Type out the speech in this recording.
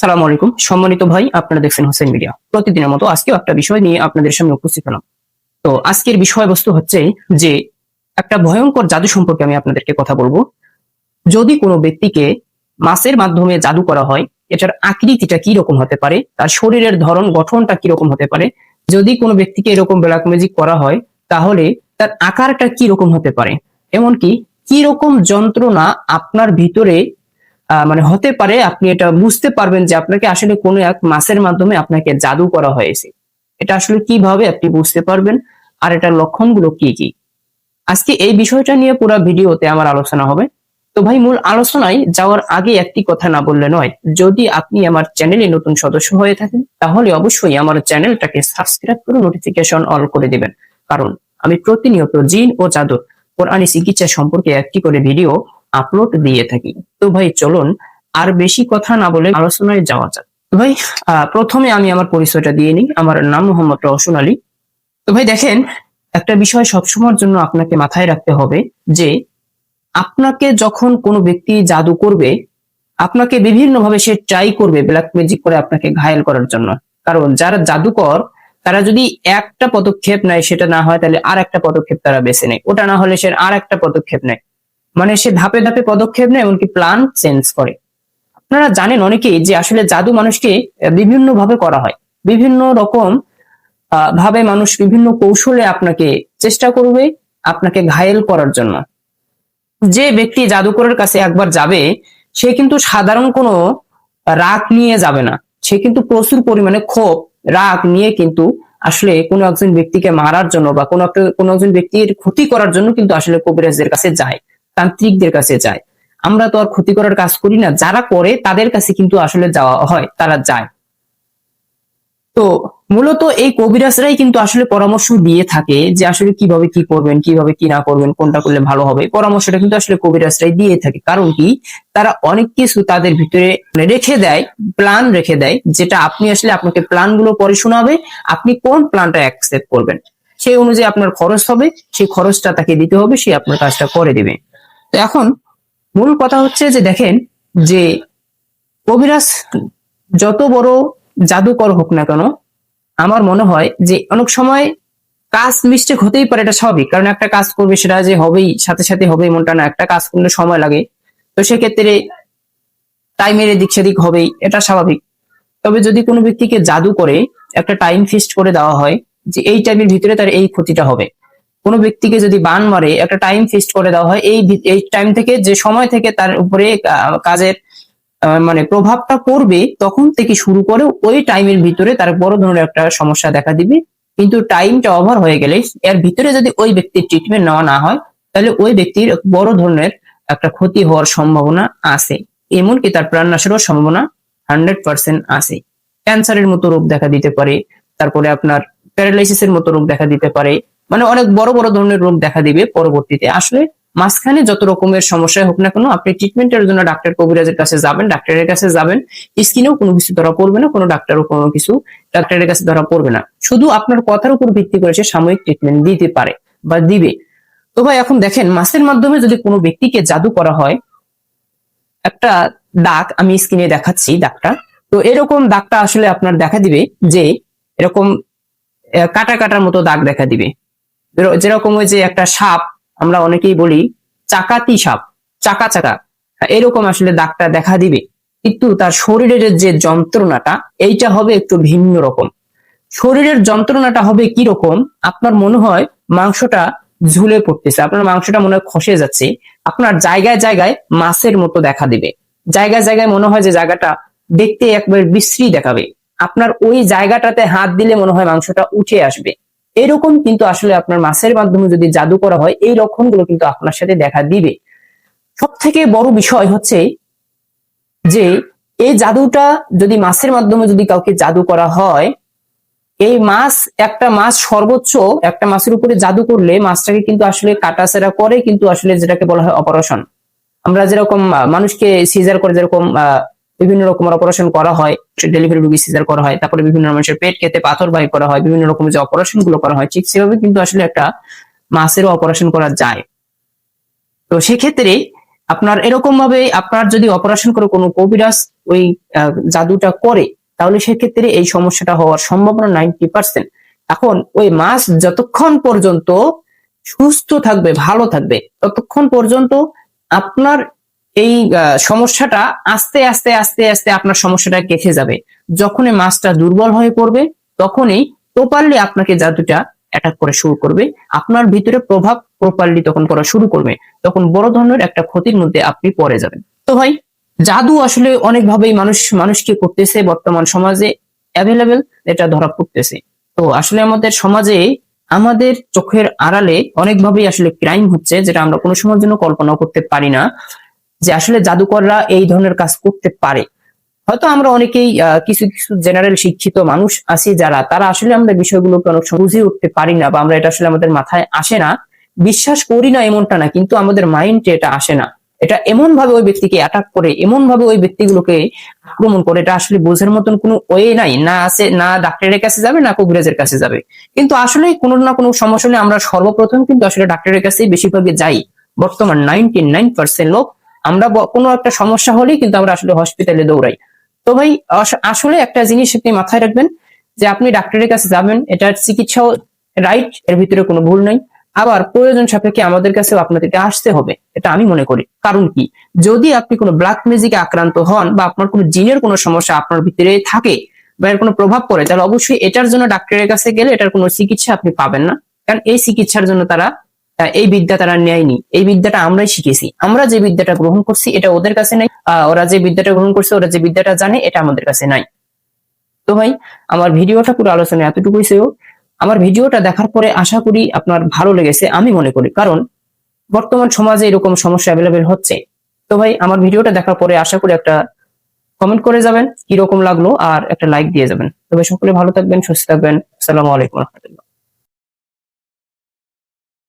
সালাম আলাইকুম। সম্মানিত ভাই, আপনারা দেখছেন হোসেন মিডিয়া। প্রতিদিনের মতো আজকেও একটা বিষয় নিয়ে আপনাদের সামনে উপস্থিত হলাম। তো আজকের বিষয়বস্তু হচ্ছে যে, একটা ভয়ঙ্কর জাদু সম্পর্কে আমি আপনাদেরকে কথা বলব। যদি কোনো ব্যক্তিকে মাসের মাধ্যমে জাদু করা হয়, এটার আকৃতিটা কি রকম হতে পারে, তার শরীরের ধরন, গঠনটা কি রকম হতে পারে, যদি কোনো ব্যক্তিকে এরকম ব্ল্যাক ম্যাজিক করা হয়, তাহলে তার আকারটা কি রকম হতে পারে? এমনকি কি রকম যন্ত্রণা আপনার ভিতরে মানে হতে পারে আপনি এটা বুঝতে পারবেন যে আপনাকে আসলে কোনো এক মাসের মাধ্যমে আপনাকে জাদু করা হয়েছে। এটা আসলে কীভাবে আপনি বুঝতে পারবেন আর এটার লক্ষণগুলো কি কি? আজকে এই বিষয়টা নিয়ে পুরো ভিডিওতে আমার আলোচনা হবে। তো ভাই, মূল আলোচনায় যাওয়ার আগে একটি কথা না বললে নয়, যদি আপনি আমার চ্যানেলে নতুন সদস্য হয়ে থাকেন, তাহলে অবশ্যই আমার চ্যানেলটাকে সাবস্ক্রাইব করে নোটিফিকেশন অল করে দিবেন। কারণ আমি প্রতিনিয়ত জিন ও জাদু কোরআনি চিকিৎসা সম্পর্কে একটি করে ভিডিও আপলোড দিয়ে থাকি। তো ভাই চলুন, আর বেশি কথা না বলে আলোচনায় যাওয়া যাক। ভাই প্রথমে আমি আমার পরিচয়টা দিয়ে নিই। আমার নাম মোহাম্মদ রওশন আলী। তো ভাই দেখেন, একটা বিষয় সবসময়ের জন্য আপনাকে মাথায় রাখতে হবে যে, আপনাকে যখন কোনো ব্যক্তি জাদু করবে, আপনাকে বিভিন্ন ভাবে সে ট্রাই করবে ব্ল্যাক ম্যাজিক করে আপনাকে ঘায়েল করার জন্য। কারণ যারা জাদুকর, তারা যদি একটা পদক্ষেপ নেয় সেটা না হয়, তাহলে আর একটা পদক্ষেপ তারা বেছে নেয়। ওটা না হলে সে আর একটা পদক্ষেপ নেয়। মানে সে ধাপে ধাপে পদক্ষেপ নেয়, এমনকি প্ল্যান চেঞ্জ করে। আপনারা জানেন অনেকেই যে আসলে জাদু মানুষকে বিভিন্ন ভাবে করা হয়। বিভিন্ন রকম ভাবে মানুষ বিভিন্ন কৌশলে আপনাকে চেষ্টা করবে আপনাকে ঘায়েল করার জন্য। যে ব্যক্তি জাদুকরের কাছে একবার যাবে, সে কিন্তু সাধারণ কোনো রাগ নিয়ে যাবে না। সে কিন্তু প্রচুর পরিমাণে ক্ষোভ, রাগ নিয়ে কিন্তু আসলে কোনো একজন ব্যক্তিকে মারার জন্য বা কোনো একটা, কোনো একজন ব্যক্তির ক্ষতি করার জন্য কিন্তু আসলে কবিরাজদের কাছে যায়। তান্ত্রিকদের কাছে যায়। আমরা তো আর ক্ষতি করার কাজ করি না। যারা করে, তাদের কাছে কিন্তু আসলে যাওয়া হয়, তারা যায়। তো মূলত এই কবিরাজরাই কিন্তু আসলে পরামর্শ দিয়ে থাকে যে আসলে কীভাবে কি করবেন, কীভাবে কি না করবেন, কোনটা করলে ভালো হবে। পরামর্শটা কিন্তু আসলে কবিরাজরাই দিয়ে থাকে। কারণ কি? তারা অনেক কিছু তাদের ভিতরে রেখে দেয়, প্ল্যান রেখে দেয়, যেটা আপনি আসলে আপনাকে প্ল্যানগুলো পরে শোনাবে, আপনি কোন প্ল্যানটা অ্যাকসেপ্ট করবেন। সেই অনুযায়ী আপনার খরচ হবে, সেই খরচটা তাকে দিতে হবে, সে আপনার কাজটা করে দিবে। তো এখন মূল কথা হচ্ছে যে দেখেন যে কবিরাজ যত বড় জাদুকর হোক না কেন, আমার মনে হয় যে অনেক সময় কাজ মিস্টেক হতেই পারে, এটা স্বাভাবিক। কারণ একটা কাজ করবে, সেটা যে হবেই, সাথে সাথে হবে এমনটা না। একটা কাজ করলে সময় লাগে। তো সেক্ষেত্রে টাইমের এদিক সেদিক হবেই, এটা স্বাভাবিক। তবে যদি কোনো ব্যক্তিকে জাদু করে, একটা টাইম ফিক্সড করে দেওয়া হয়, যে এই টাইমের ভিতরে তার এই ক্ষতিটা হবে। কোনো ব্যক্তিকে যদি বান মারে, একটা টাইম ফিক্সড করে দেওয়া হয়, এই এই টাইম থেকে, যে সময় থেকে তার উপরে কাজের মানে প্রভাবটা পড়বে, তখন থেকে শুরু করে ওই টাইমের ভিতরে তার বড় ধরনের একটা সমস্যা দেখা দিবে। কিন্তু টাইমটা ওভার হয়ে গেলে, এর ভিতরে যদি ওই ব্যক্তির ট্রিটমেন্ট নেওয়া না হয়, তাহলে ওই ব্যক্তির বড় ধরনের একটা ক্ষতি হওয়ার সম্ভাবনা আছে। এমনকি তার প্রাণ নাশেরও সম্ভাবনা হান্ড্রেড পার্সেন্ট আছে। ক্যান্সারের মতো রোগ দেখা দিতে পারে, তারপরে আপনার প্যারালাইসিসের মতো রোগ দেখা দিতে পারে মানে অনেক বড় বড় ধরনের রোগ দেখা দিবে পরবর্তীতে। আসলে মাঝখানে যত রকমের সমস্যা হোক না কেন, আপনি ট্রিটমেন্টের জন্য ডাক্তার কবিরাজের কাছে যাবেন ডাক্তারের কাছে যাবেন স্কিনেও কোনো কিছু ধরা পড়বে না, কোনো ডাক্তারও কোনো কিছু ডাক্তারের কাছে ধরা পড়বে না। শুধু আপনার কথার উপর ভিত্তি করে সে সাময়িক ট্রিটমেন্ট দিতে পারে বা দিবে। তো ভাই, এখন দেখেন মাসের মাধ্যমে যদি কোনো ব্যক্তিকে জাদু করা হয়, একটা দাগ আমি স্ক্রিনে দেখাচ্ছি দাগটা, তো এরকম দাগটা আসলে আপনার দেখা দিবে যে এরকম কাটা কাটার মতো দাগ দেখা দিবে। যেরকম ওই যে একটা সাপ, আমরা অনেকেই বলি চাকাতি সাপ, চাকা চাকা। এরকম আসলে দাগটা দেখা দিবে। কিন্তু তার শরীরের যে যন্ত্রণাটা, এইটা হবে একটু ভিন্ন রকম। শরীরের যন্ত্রণাটা হবে কি রকম? আপনার মনে হয় মাংসটা ঝুলে পড়তেছে, আপনার মাংসটা মনে হয় খসে যাচ্ছে, আপনার জায়গায় জায়গায় মাছের মতো দেখা দিবে। জায়গায় জায়গায় মনে হয় যে জায়গাটা দেখতে একবার বিশ্রী দেখাবে। আপনার ওই জায়গাটাতে হাত দিলে মনে হয় মাংসটা উঠে আসবে। এরকম কিন্তু আসলে আপনার মাছের মাধ্যমে যদি জাদু করা হয় এই লক্ষণগুলো কিন্তু আপনার সাথে দেখা দিবে। সব থেকে বড় বিষয় হচ্ছে যে এই জাদুটা যদি মাছের মাধ্যমে যদি কাউকে জাদু করা হয় এই মাছ একটা মাছ সর্বোচ্চ একটা মাছের উপরে জাদু করলে মাছটাকে কিন্তু আসলে কাটাছেড়া করে কিন্তু আসলে যেটাকে বলা হয় অপারেশন। আমরা যেরকম মানুষকে সিজার করে যেরকম আহ, বিভিন্ন রকমের অপারেশন করা হয় ডেলিভারি রোগী সিজার করা হয়, তারপরে বিভিন্ন মানুষের পেট কেটে পাথর বাই করা হয়, বিভিন্ন রকমের যে অপারেশনগুলো করা হয়, ঠিক সেভাবে কিন্তু আসলে একটা মাছেরও অপারেশন করা যায়। তো সেক্ষেত্রে আপনার এরকম ভাবে আপনার যদি অপারেশন করে কোনো কবিরাজ ওই জাদুটা করে, তাহলে সেক্ষেত্রে এই সমস্যাটা হওয়ার সম্ভাবনা নাইনটি পার্সেন্ট এখন ওই মাছ যতক্ষণ পর্যন্ত সুস্থ থাকবে, ভালো থাকবে, ততক্ষণ পর্যন্ত আপনার এই সমস্যাটা আস্তে আস্তে আস্তে আস্তে আপনার সমস্যাটা কেটে যাবে। যখনই মাছটা দুর্বল হয়ে পড়বে, তখনই প্রপারলি আপনাকে জাদুটা অ্যাটাক করে শুরু করবে। আপনার ভিতরে প্রভাব প্রপারলি তখন করা শুরু করবে। তখন বড় ধরনের একটা ক্ষতির মধ্যে আপনি পড়ে যাবেন। তো ভাই, জাদু আসলে অনেকভাবেই মানুষ, মানুষকে করতেছে, বর্তমান সমাজে অ্যাভেলেবেল এটা ধরা পড়তেছে। তো আসলে আমাদের সমাজে আমাদের চোখের আড়ালে অনেকভাবেই আসলে ক্রাইম হচ্ছে, যেটা আমরা কোনো সময়ের জন্য কল্পনাও করতে পারি না। যে আসলে জাদুকররা এই ধরনের কাজ করতে পারে। হয়তো আমরা অনেকেই কিছু কিছু জেনারেল শিক্ষিত মানুষ আছি যারা, তারা আসলে আমরা বিষয়গুলোকে অনেক বুঝে উঠতে পারি না বা আমরা এটা আসলে আমাদের মাথায় আসে না। বিশ্বাস করি না এমনটা না, কিন্তু আমাদের মাইন্ডে এটা আসে না। এটা এমন ভাবে ওই ব্যক্তিকে অ্যাটাক করে এমন ভাবে ওই ব্যক্তিগুলোকে আক্রমণ করে, এটা আসলে বোঝার মতন কোনো ওয়ে নাই। না আছে, না ডাক্তারের কাছে যাবে, না কবিরাজের কাছে যাবে। কিন্তু আসলে কোনো না কোনো সমস্যা হলে আমরা সর্বপ্রথম কিন্তু আসলে ডাক্তারের কাছে বেশিরভাগই যাই। বর্তমান নাইনটি নাইন পার্সেন্ট লোক আমরা কোনো একটা সমস্যা হলেই কিন্তু আমরা আসলে হসপিটালে দৌড়াই। তো ভাই আসলে একটা জিনিস আপনি মাথায় রাখবেন যে আপনি ডাক্তারের কাছে যাবেন, এটার চিকিৎসাও রাইট এর ভিতরে কোনো ভুল নাই। আবার প্রয়োজন সাপেক্ষে আমাদের কাছেও আপনাদেরকে আসতে হবে, এটা আমি মনে করি। কারণ কি? যদি আপনি কোনো ব্ল্যাক ম্যাজিকে আক্রান্ত হন বা আপনার কোনো জিনের কোনো সমস্যা আপনার ভিতরে থাকে বা এর কোনো প্রভাব পড়ে, তাহলে অবশ্যই এটার জন্য ডাক্তারের কাছে গেলে এটার কোনো চিকিৎসা আপনি পাবেন না। কারণ এই চিকিৎসার জন্য তারা এই বিদ্যা তারা নেয়নি। এই বিদ্যাটা আমরাই শিখেছি। আমরা যে বিদ্যাটা গ্রহণ করছি, এটা ওদের কাছে নাই। ওরা যে বিদ্যাটা গ্রহণ করছে, ওরা যে বিদ্যাটা জানে, এটা আমাদের কাছে নাই। তো ভাই, আমার ভিডিওটা পুরো আলোচনা এতটুকুই ছিল আমার ভিডিওটা দেখার পরে আশা করি আপনার ভালো লেগেছে, আমি মনে করি। কারণ বর্তমান সমাজে এরকম সমস্যা অ্যাভেলেবেল হচ্ছে। তো ভাই, আমার ভিডিওটা দেখার পরে আশা করি একটা কমেন্ট করে যাবেন, কীরকম লাগল, আর একটা লাইক দিয়ে যাবেন। তবে সকলে ভালো থাকবেন, সুস্থ থাকবেন। আসসালামু আলাইকুম রহমতুল্লাহ।